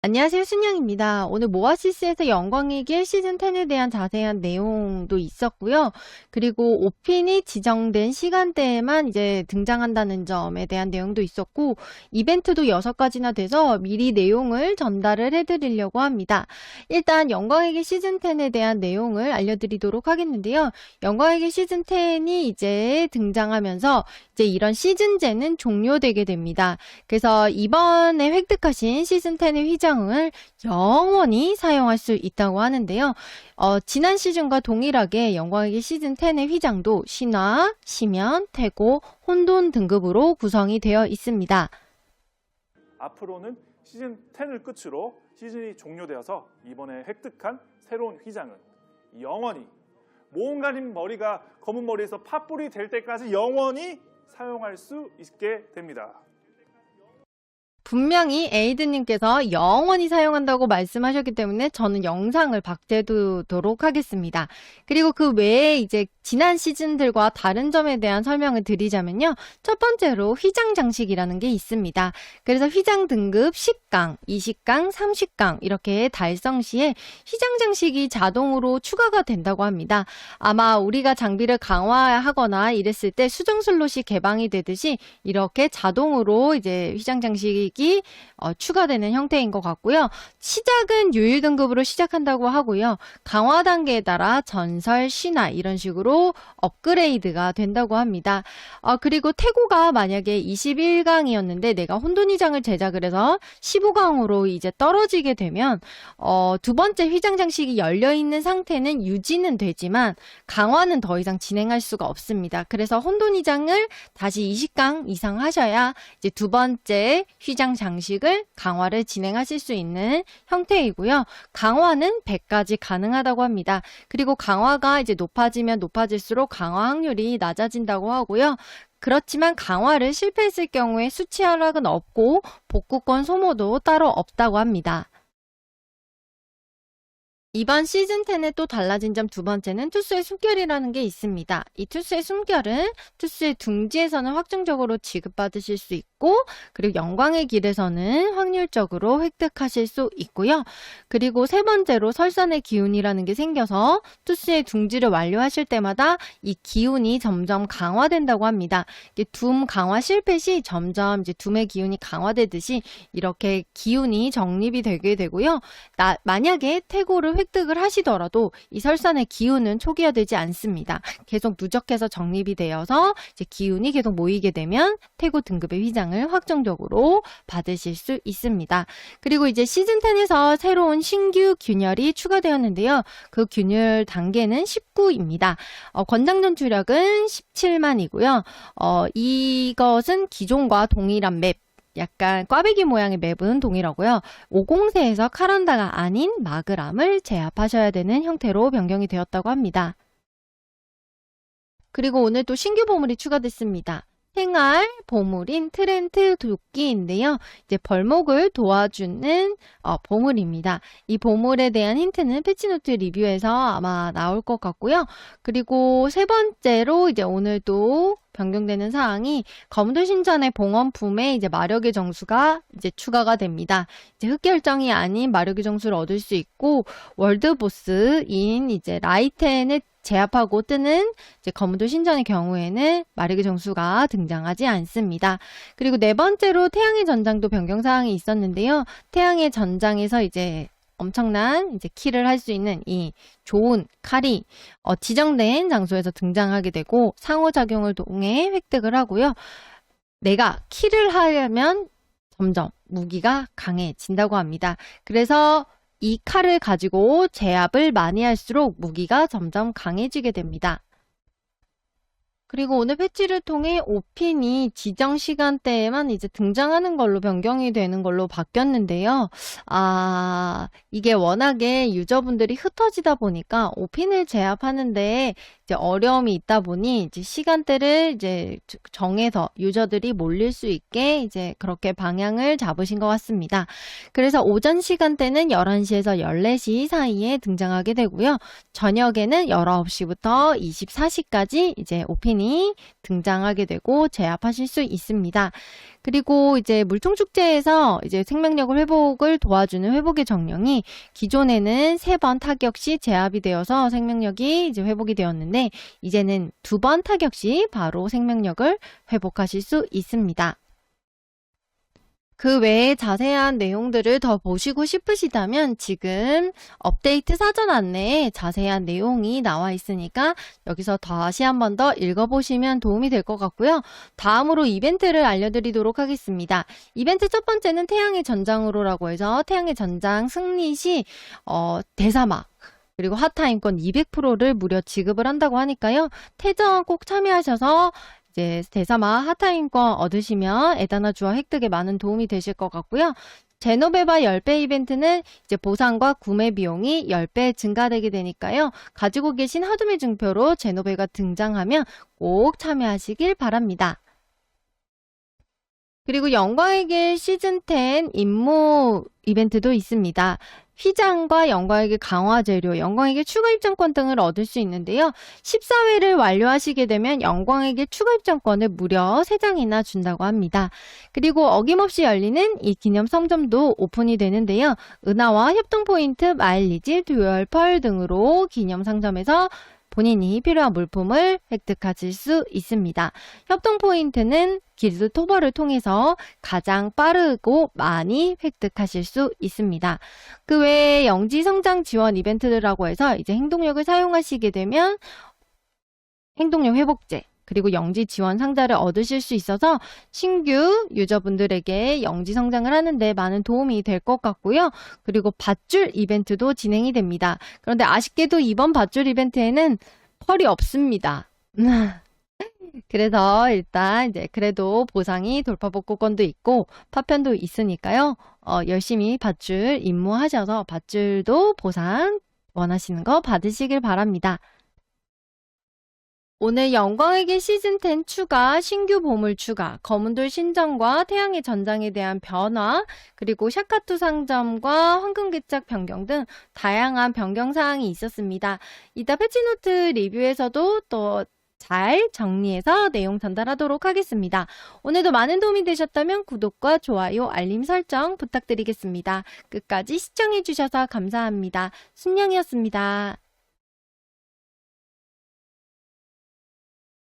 안녕하세요. 순영입니다. 오늘 모아시스에서 영광의 길 시즌 10에 대한 자세한 내용도 있었고요. 그리고 오핀이 지정된 시간대에만 이제 등장한다는 점에 대한 내용도 있었고, 이벤트도 6가지나 돼서 미리 내용을 전달을 해드리려고 합니다. 일단 영광의 길 시즌 10에 대한 내용을 알려드리도록 하겠는데요. 영광의 길 시즌 10이 이제 등장하면서 이제 이런 시즌제는 종료되게 됩니다. 그래서 이번에 획득하신 시즌 10의 휘 장을 영원히 사용할 수 있다고 하는데요. 어, 지난 시즌과 동일하게 영광의 시즌 10의 휘장도 신화, 시면, 태고, 혼돈 등급으로 구성이 되어 있습니다. 앞으로는 시즌 10을 끝으로 시즌이 종료되어서 이번에 획득한 새로운 휘장은 영원히 모험가님 머리가 검은 머리에서 팥불이 될 때까지 영원히 사용할 수 있게 됩니다. 분명히 에이드님께서 영원히 사용한다고 말씀하셨기 때문에 저는 영상을 박제두도록 하겠습니다. 그리고 그 외에 이제 지난 시즌들과 다른 점에 대한 설명을 드리자면요. 첫 번째로 휘장 장식이라는 게 있습니다. 그래서 휘장 등급 10강, 20강, 30강 이렇게 달성 시에 휘장 장식이 자동으로 추가가 된다고 합니다. 아마 우리가 장비를 강화하거나 이랬을 때 수정 슬롯이 개방이 되듯이 이렇게 자동으로 이제 휘장 장식이 어, 추가되는 형태인 것 같고요. 시작은 유일 등급으로 시작한다고 하고요. 강화 단계에 따라 전설, 신화 이런 식으로 업그레이드가 된다고 합니다. 어, 그리고 태고가 만약에 21강이었는데 내가 혼돈휘장을 제작을 해서 15강으로 이제 떨어지게 되면 어, 두 번째 휘장 장식이 열려 있는 상태는 유지는 되지만 강화는 더 이상 진행할 수가 없습니다. 그래서 혼돈휘장을 다시 20강 이상 하셔야 이제 두 번째 휘장 장식을 강화를 진행하실 수 있는 형태이고요. 강화는 100까지 가능하다고 합니다. 그리고 강화가 이제 높아지면 높아질수록 강화 확률이 낮아진다고 하고요. 그렇지만 강화를 실패했을 경우에 수치 하락은 없고 복구권 소모도 따로 없다고 합니다. 이번 시즌 10의 또 달라진 점 두 번째는 투수의 숨결이라는 게 있습니다. 이 투수의 숨결은 투수의 둥지에서는 확정적으로 지급받으실 수 있고, 그리고 영광의 길에서는 확률적으로 획득하실 수 있고요. 그리고 세 번째로 설산의 기운이라는 게 생겨서 투수의 둥지를 완료하실 때마다 이 기운이 점점 강화된다고 합니다. 둠 강화 실패 시 점점 이제 둠의 기운이 강화되듯이 이렇게 기운이 정립이 되게 되고요. 나, 만약에 태고를 획득을 하시더라도 이 설산의 기운은 초기화되지 않습니다. 계속 누적해서 정립이 되어서 이제 기운이 계속 모이게 되면 태고 등급의 휘장 을 확정적으로 받으실 수 있습니다. 그리고 이제 시즌 10에서 새로운 신규 균열이 추가되었는데요. 그 균열 단계는 19입니다. 어, 권장 전투력은 17만이고요. 어, 이것은 기존과 동일한 맵 약간 꽈배기 모양의 맵은 동일하고요. 5공세에서 카란다가 아닌 마그람을 제압하셔야 되는 형태로 변경이 되었다고 합니다. 그리고 오늘 또 신규 보물이 추가됐습니다. 생활 보물인 트렌트 도끼인데요. 이제 벌목을 도와주는 어, 보물입니다. 이 보물에 대한 힌트는 패치노트 리뷰에서 아마 나올 것 같고요. 그리고 세 번째로 이제 오늘 또 변경되는 사항이 검도 신전의 봉헌품에 이제 마력의 정수가 이제 추가가 됩니다. 이제 흑결정이 아닌 마력의 정수를 얻을 수 있고 월드 보스인 이제 라이텐을 제압하고 뜨는 이제 검도 신전의 경우에는 마력의 정수가 등장하지 않습니다. 그리고 네 번째로 태양의 전장도 변경 사항이 있었는데요. 태양의 전장에서 이제 엄청난 이제 킬을 할수 있는 이 좋은 칼이 어, 지정된 장소에서 등장하게 되고 상호작용을 통해 획득을 하고요. 내가 킬을 하려면 점점 무기가 강해진다고 합니다. 그래서 이 칼을 가지고 제압을 많이 할수록 무기가 점점 강해지게 됩니다. 그리고 오늘 패치를 통해 오핀이 지정 시간대에만 이제 등장하는 걸로 변경이 되는 걸로 바뀌었는데요. 아, 이게 워낙에 유저분들이 흩어지다 보니까 오핀을 제압하는데 이제 어려움이 있다 보니 이제 시간대를 이제 정해서 유저들이 몰릴 수 있게 이제 그렇게 방향을 잡으신 것 같습니다. 그래서 오전 시간대는 11시에서 14시 사이에 등장하게 되고요. 저녁에는 19시부터 24시까지 이제 오핀 이 본인이 등장하게 되고 제압하실 수 있습니다. 그리고 이제 물총 축제에서 이제 생명력을 회복을 도와주는 회복의 정령이 기존에는 세 번 타격 시 제압이 되어서 생명력이 이제 회복이 되었는데 이제는 두 번 타격 시 바로 생명력을 회복하실 수 있습니다. 그 외에 자세한 내용들을 더 보시고 싶으시다면 지금 업데이트 사전 안내에 자세한 내용이 나와 있으니까 여기서 다시 한 번 더 읽어보시면 도움이 될 것 같고요. 다음으로 이벤트를 알려드리도록 하겠습니다. 이벤트 첫 번째는 태양의 전장으로라고 해서 태양의 전장 승리 시 어, 대사막 그리고 핫타임권 200%를 무려 지급을 한다고 하니까요. 태정 꼭 참여하셔서 이제 대사마 핫타임권 얻으시면 에다나 주어 획득에 많은 도움이 되실 것 같고요. 제노베바 10배 이벤트는 이제 보상과 구매 비용이 10배 증가되게 되니까요. 가지고 계신 하두메 증표로 제노베가 등장하면 꼭 참여하시길 바랍니다. 그리고 영광의 길 시즌 10 임무 이벤트도 있습니다. 휘장과 영광의 길 강화 재료, 영광의 길 추가 입장권 등을 얻을 수 있는데요. 14회를 완료하시게 되면 영광의 길 추가 입장권을 무려 3장이나 준다고 합니다. 그리고 어김없이 열리는 이 기념 상점도 오픈이 되는데요. 은하와 협동 포인트, 마일리지, 듀얼 펄 등으로 기념 상점에서 본인이 필요한 물품을 획득하실 수 있습니다. 협동 포인트는 길드 토벌을 통해서 가장 빠르고 많이 획득하실 수 있습니다. 그 외에 영지 성장 지원 이벤트라고 해서 이제 행동력을 사용하시게 되면 행동력 회복제 그리고 영지 지원 상자를 얻으실 수 있어서 신규 유저분들에게 영지 성장을 하는데 많은 도움이 될 것 같고요. 그리고 밧줄 이벤트도 진행이 됩니다. 그런데 아쉽게도 이번 밧줄 이벤트에는 펄이 없습니다. 그래서 일단 이제 그래도 보상이 돌파 복구권도 있고 파편도 있으니까요. 어, 열심히 밧줄 임무하셔서 밧줄도 보상 원하시는 거 받으시길 바랍니다. 오늘 영광의 길 시즌 10 추가, 신규 보물 추가, 검은돌 신전과 태양의 전장에 대한 변화, 그리고 샤카투 상점과 황금개짝 변경 등 다양한 변경 사항이 있었습니다. 이따 패치노트 리뷰에서도 또잘 정리해서 내용 전달하도록 하겠습니다. 오늘도 많은 도움이 되셨다면 구독과 좋아요, 알림 설정 부탁드리겠습니다. 끝까지 시청해주셔서 감사합니다. 순영이었습니다.